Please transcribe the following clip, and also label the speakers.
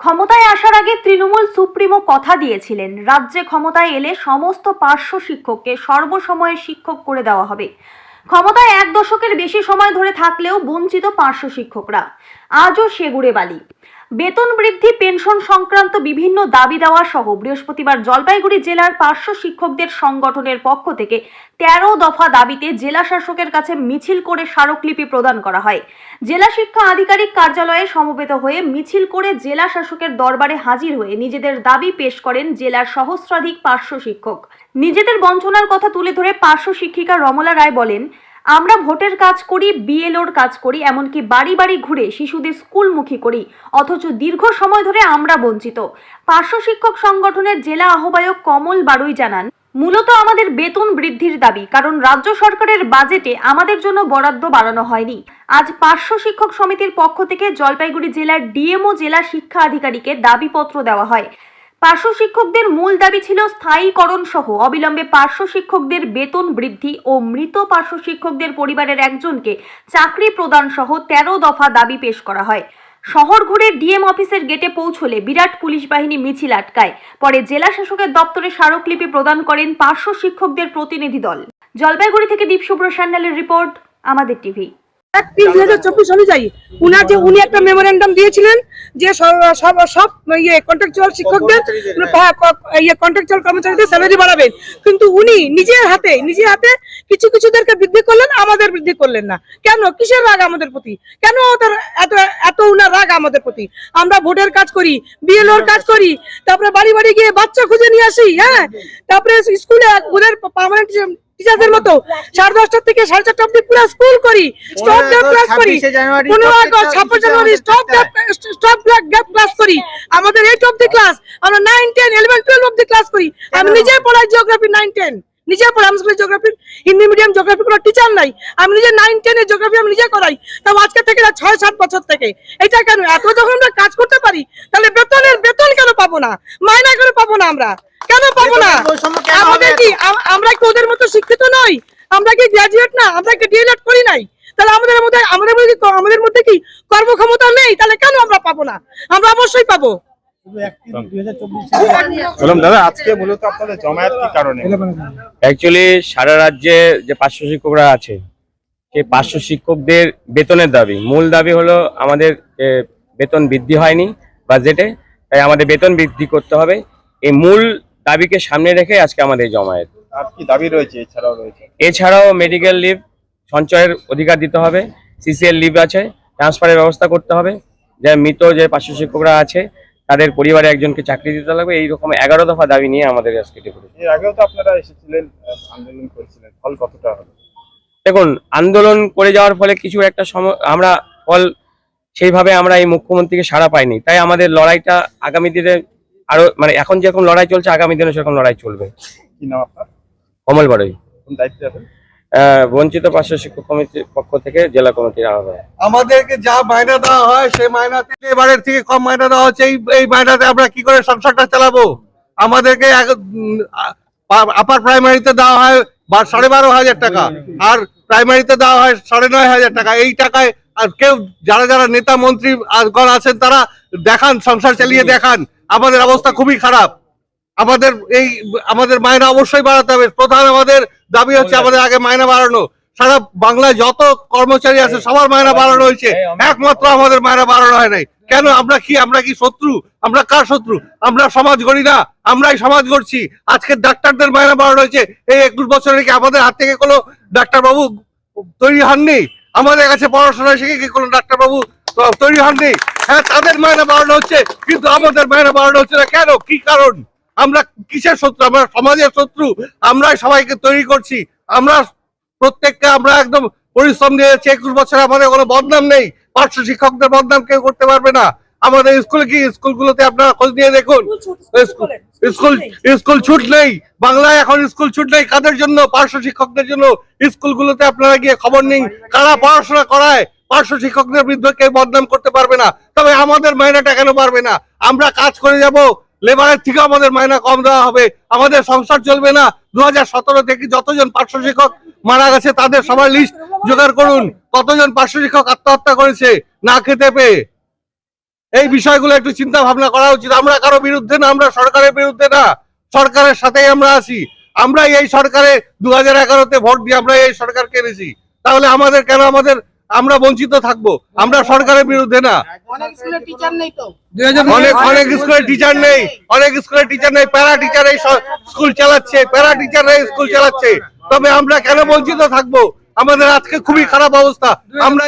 Speaker 1: ক্ষমতায় আসার আগে তৃণমূল সুপ্রিমো কথা দিয়েছিলেন। রাজ্যে ক্ষমতায় এলে সমস্ত পার্শ্ব শিক্ষককে সর্বসময়ে শিক্ষক করে দেওয়া হবে। ক্ষমতায় এক দশকের বেশি সময় ধরে থাকলেও বঞ্চিত পার্শ্ব শিক্ষকরা। আজও সেগুড়ে বালি। বেতন বৃদ্ধি, পেনশন সংক্রান্ত বিভিন্ন দাবি দেওয়া সহ বৃহস্পতিবার জলপাইগুড়ি জেলার পার্শ্ব শিক্ষকদের সংগঠনের পক্ষ থেকে তেরো দফা দাবিতে জেলা শাসকের কাছে মিছিল করে স্মারকলিপি প্রদান করা হয়। জেলা শিক্ষা আধিকারিক কার্যালয়ে সমবেত হয়ে মিছিল করে জেলা শাসকের দরবারে হাজির হয়ে নিজেদের দাবি পেশ করেন জেলার সহস্রাধিক পার্শ্ব শিক্ষক। নিজেদের বঞ্চনার কথা তুলে ধরে পার্শ্ব শিক্ষিকা রমলা রায় বলেন আমরা ভোটের কাজ করি, বিএলওর কাজ করি, এমনকি বাড়ি বাড়ি ঘুরে শিশুদের স্কুলমুখী করি, অথচ দীর্ঘ সময় ধরে আমরা বঞ্চিত। পার্শ্ব শিক্ষক সংগঠনের জেলা আহ্বায়ক কমল বারুই জানান, মূলত আমাদের বেতন বৃদ্ধির দাবি, কারণ রাজ্য সরকারের বাজেটে আমাদের জন্য বরাদ্দ বাড়ানো হয়নি। আজ পার্শ্ব শিক্ষক সমিতির পক্ষ থেকে জলপাইগুড়ি জেলার ডিএমও জেলা শিক্ষা আধিকারিকের দাবিপত্র দেওয়া হয়। পার্শ্ব শিক্ষকদের মূল দাবি ছিল স্থায়ীকরণ সহ। অবিলম্বে পার্শ্ব শিক্ষকদের বেতন বৃদ্ধি ও মৃত পার্শ্ব শিক্ষকদের পরিবারের একজনকে চাকরি প্রদান সহ তেরো দফা দাবি পেশ করা হয়। শহর ঘুরে ডিএম অফিসের গেটে পৌঁছলে বিরাট পুলিশ বাহিনী মিছিল আটকায়। পরে জেলা শাসকের দপ্তরে স্মারকলিপি প্রদান করেন পার্শ্ব শিক্ষকদের প্রতিনিধি দল। জলপাইগুড়ি থেকে দীপ শুভ্র সান্যালের রিপোর্ট, আমাদের টিভি।
Speaker 2: এক তিন দুই হাজার চব্বিশ অনুযায়ী। উনার যে উনি একটা মেমোরেন্ডাম দিয়েছিলেন যে সব সব ইয়ে কন্ট্রাকচুয়াল শিক্ষকদের ইয়ে কন্ট্রাকচুয়াল কর্মচারীদের স্যালারি বাড়াবেন। কিন্তু উনি নিজের হাতে নিজের হাতে কিছু কিছুদেরকে বৃদ্ধি করলেন আমাদের বৃদ্ধি করলেন না। কেন? কিসের রাগ আমাদের প্রতি? কেন এত এত উনার রাগ আমাদের প্রতি? আমরা ভোটের কাজ করি বিএলওর কাজ করি তারপরে বাড়ি বাড়ি গিয়ে বাচ্চা খুঁজে নিয়ে আসি হ্যাঁ? তারপরে স্কুলে ওদের পার্মানেন্ট টিচারদের মতো। সাড়ে দশটা থেকে সাড়ে চারটা অব্দি পুরো স্কুল করি। স্টপ গ্যাপ ক্লাস করি। পনেরো আগস্ট ছাব্বিশ January stop gap stop gap class করি। আমাদের এইট অব্দি ক্লাস আমরা নাইন টেন ইলেভেন টুয়েলভ অব্দি ক্লাস করি। আমি নিজে পড়াই জিওগ্রাফি নাইন টেন নিজে পড়াই আমি স্কুলে জিওগ্রাফি হিন্দি মিডিয়াম জিওগ্রাফি কোনো টিচার নাই। আমি নিজে নাইন টেনের জিওগ্রাফি আমি নিজে করাই। তাও আজকে থেকে না ছয় সাত বছর থেকে। এটা কেন? এত যখন আমরা কাজ করতে পারি তাহলে বেতনের বেতন কেন পাবো না? মাইনা কেন পাবো না আমরা? কেন পাবো না? আমাদের কি আমরা কি ওদের মতো শিক্ষিত নই? আমরা কি গ্রাজুয়েট না? আমরা কি ডিএলএড করি নাই? তাহলে আমাদের মধ্যে আমাদের মধ্যে কি- আমাদের মধ্যে কি কর্মক্ষমতা নেই? তাহলে কেন আমরা পাবো না? আমরা অবশ্যই পাবো।
Speaker 3: দাদা আজকে মূলত আপনাদের জমায়েত কি কারণে?
Speaker 4: অ্যাকচুয়ালি সারা রাজ্যে যে পার্শ্ব শিক্ষকরা আছে সেই পার্শ্ব শিক্ষকদের বেতনের দাবি। মূল দাবি হলো আমাদের এ, বেতন বৃদ্ধি হয়নি বাজেটে তাই আমাদের বেতন বৃদ্ধি করতে হবে। এই মূল দাবিকে সামনে রেখে আজকে আমাদের জমায়েত।
Speaker 3: আর কি দাবি রয়েছে? এছাড়াও রয়েছে।
Speaker 4: এছাড়াও মেডিকেল লিভ সঞ্চয়ের অধিকার দিতে হবে সিসিএল লিভ আছে ট্রান্সফারের ব্যবস্থা করতে হবে। যে মৃত যে পার্শ্ব শিক্ষকরা আছে তাদের পরিবারে একজনকে চাকরি দিতে লাগবে। এইরকম এগারো দফা দাবি নিয়ে আমাদের আজকে
Speaker 3: এর আগেও তো আপনারা এসেছিলেন আন্দোলন করেছিলেন। ফল কতটা হলো
Speaker 4: দেখুন আন্দোলন করে যাওয়ার ফলে কিছু একটা সময় আমরা ফল সেইভাবে আমরা এই মুখ্যমন্ত্রীকে সাড়া পাইনি। তাই আমাদের লড়াইটা আগামী দিনে আরও মানে এখন যেরকম লড়াই চলছে আগামী দিনে সেরকম লড়াই চলবে।
Speaker 3: কি নাম আপনার?
Speaker 4: কমল বাড়ই
Speaker 3: কোন দায়িত্বে আছেন?
Speaker 4: বঞ্চিত পার্শ্ব শিক্ষক কমিটির পক্ষ থেকে জেলা কমিটির
Speaker 5: আমাদেরকে যা মায়না দেওয়া হয় সেই মায়না থেকে এবারের থেকে কম মায়না দেওয়া হচ্ছে। এই এই মায়নাতে আমরা কি করে সংসারটা চালাবো? আমাদেরকে আপার প্রাইমারিতে দেওয়া হয় বা- সাড়ে বারো হাজার টাকা আর প্রাইমারিতে দেওয়া হয় সাড়ে নয় হাজার টাকা। এই টাকায় আর কেউ, যারা যারা নেতা, মন্ত্রী গণ আছেন, তারা দেখান, সংসার চালিয়ে দেখান। আমাদের অবস্থা খুবই খারাপ। আমাদের এই, আমাদের মায়না অবশ্যই বাড়াতে হবে। প্রধান আমাদের দাবি হচ্ছে আমাদের আগে মায়না বাড়ানো। সারা বাংলায় যত কর্মচারী আছে, সবার মায়না বাড়ানো হয়েছে। একমাত্র আমাদের মায়না বাড়ানো হয় নাই। কেন? আমরা কি আমরা কি শত্রু? আমরা কার শত্রু? আমরা সমাজ গড়ি না। আমরাই সমাজ গড়ছি। আজকে ডাক্তারদের মায়না বাড়ানো হয়েছে। এই একুশ বছরে কি আমাদের হাত থেকে কোনো ডাক্তারবাবু তৈরি হননি? আমাদের কাছে পড়াশোনা শিখে কি কোনো ডাক্তারবাবু? তৈরি হননি। হ্যাঁ তাদের মায়না বাড়ানো হচ্ছে, কিন্তু আমাদের মায়না বাড়ানো হচ্ছে না। কেন? কি কারণ? আমরা কিসের শত্রু? আমরা সমাজের শত্রু। আমরাই সবাইকে তৈরি করছি। আমরা প্রত্যেককে আমরা একদম পরিশ্রম দিয়ে যাচ্ছি একুশ বছর আমাদের কোনো বদনাম নেই। পার্শ্ব শিক্ষকদের বদনাম কেউ করতে পারবে না। আমাদের স্কুলে কি স্কুলগুলোতে আপনারা খোঁজ নিয়ে দেখুন? স্কুল স্কুল ছুট নেই। বাংলায় এখন স্কুল ছুট নেই। কাদের জন্য? পার্শ্ব শিক্ষকদের জন্য। স্কুলগুলোতে আপনারা গিয়ে খবর নিন। কারা পড়াশোনা করায়? পার্শ্ব শিক্ষকদের বিরুদ্ধে কেউ বদনাম করতে পারবে না। তবে আমাদের মাইনাটা কেন পারবে না? আমরা কাজ করে যাব। লেবারের থেকে আমাদের মাইনা কম দেওয়া হবে। আমাদের সংসার চলবে না। দু হাজার সতেরো থেকে যতজন পার্শ্ব শিক্ষক মারা গেছে তাদের সবার লিস্ট জোগাড় করুন। কতজন পার্শ্ব শিক্ষক আত্মহত্যা করেছে? না খেতে পেয়ে। এই বিষয়গুলো একটু চিন্তা ভাবনা করা উচিত। আমরা কারও বিরুদ্ধে না আমরা সরকারের বিরুদ্ধে না। সরকারের সাথেই আমরা আছি। আমরা এই সরকারে দু হাজার এগারোতে ভোট দিয়ে আমরা এই সরকারকে এনেছি। তাহলে আমাদের কেন আমাদের আমরা বঞ্চিত থাকব? আমরা সরকারের বিরুদ্ধে না।
Speaker 6: অনেক স্কুলের টিচার নেই
Speaker 5: অনেক অনেক স্কুলের টিচার নেই। অনেক স্কুলের টিচার নেই। প্যারা টিচার এই স্কুল চালাচ্ছে। প্যারা টিচার এই স্কুল চালাচ্ছে। তবে আমরা কেন বঞ্চিত থাকব? আমাদের আজকে খুবই খারাপ অবস্থা। আমরা